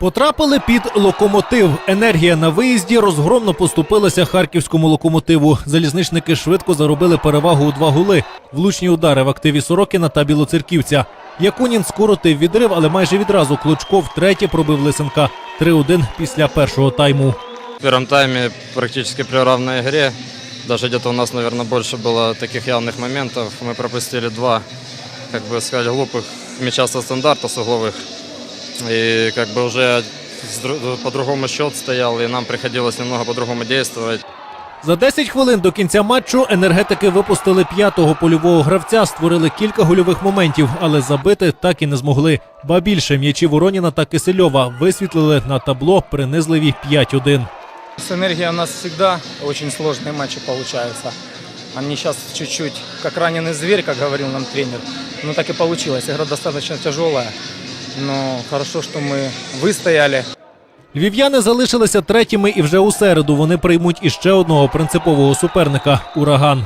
Потрапили під локомотив. Енергія на виїзді розгромно поступилася харківському локомотиву. Залізничники швидко заробили перевагу у два гули. Влучні удари в активі Сорокіна та Білоцерківця. Якунін скоротив відрив, але майже відразу Клочко втретє пробив Лисенка. 3-1 після першого тайму. В первом тайме практически при равной игре. Даже где-то у нас, наверное, больше было таких явных моментов. Мы пропустили два, как бы сказать, глупых мяча со стандарта с угловых. И как бы уже с дру- по-другому счет стоял, и нам приходилось немного по-другому действовать. За 10 хвилин до кінця матчу енергетики випустили п'ятого польового гравця, створили кілька гольових моментів, але забити так і не змогли. Ба більше м'ячі Вороніна та Кисельова висвітлили на табло принизливі 5-1. С энергией у нас всегда очень сложные матчи получаются. Они сейчас чуть-чуть как раненый зверь, как говорил нам тренер. Ну так и получилось. Игра достаточно тяжелая. Но хорошо, що ми вистояли. Львів'яни залишилися третіми, і вже у середу вони приймуть іще одного принципового суперника ураган.